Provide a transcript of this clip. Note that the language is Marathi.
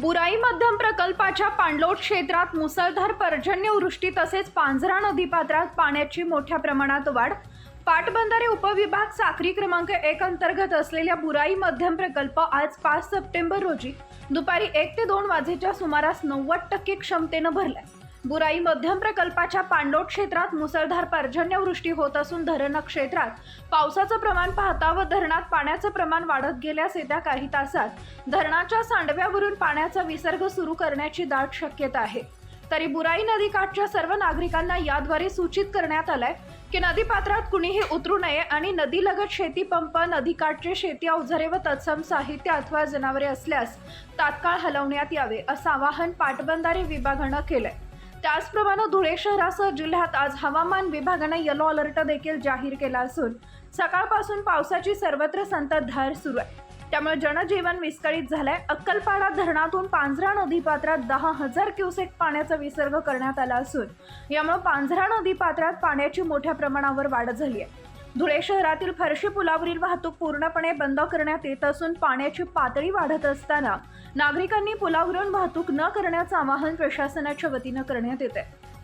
बुराई मध्यम प्रकल्पाच्या पाणलोट क्षेत्रात मुसळधार पर्जन्यवृष्टी तसेच पांझरा नदीपात्रात पाण्याची मोठ्या प्रमाणात वाढ. पाटबंधारे उपविभाग साखरी क्रमांक एक अंतर्गत असलेल्या बुराई मध्यम प्रकल्प आज पाच सप्टेंबर रोजी दुपारी एक ते दोन वाजेच्या सुमारास नव्वद टक्के क्षमतेनं भरलाय. बुराई मध्यम प्रकल्पाच्या पांडोट क्षेत्रात मुसळधार पर्जन्यवृष्टी होत असून धरण क्षेत्रात पावसाचं प्रमाण पाहता व धरणात पाण्याचं प्रमाण वाढत गेल्यास येत्या काही तासात धरणाच्या सांडव्यावरून पाण्याचा विसर्ग सुरू करण्याची दाट शक्यता आहे. तरी बुराई नदीकाठच्या सर्व नागरिकांना याद्वारे सूचित करण्यात आलंय की नदीपात्रात कुणीही उतरू नये आणि नदीलगत शेती पंप नदीकाठचे शेती अवजारे व तत्सम साहित्य अथवा जनावरे असल्यास तात्काळ हलवण्यात यावे असं आवाहन पाटबंधारे विभागानं केलंय. त्याचप्रमाणे धुळे शहरासह जिल्ह्यात आज हवामान विभागाने येलो अलर्ट देखील जाहीर केला असून सकाळपासून पावसाची सर्वत्र संततधार सुरू आहे. त्यामुळे जनजीवन विस्कळीत झालंय. अक्कलपाडा धरणातून पांझरा नदीपात्रात दहा हजार क्युसेक पाण्याचा विसर्ग करण्यात आला असून यामुळे पांझरा नदीपात्रात पाण्याची मोठ्या प्रमाणावर वाढ झाली आहे. धुळे शहरातील फरशी पुलावरील वाहतूक पूर्णपणे बंद करण्यात येत असून पाण्याची पातळी वाढत असताना नागरिकांनी पुलावरून वाहतूक न करण्याचं आवाहन प्रशासनाच्या वतीनं करण्यात येत आहे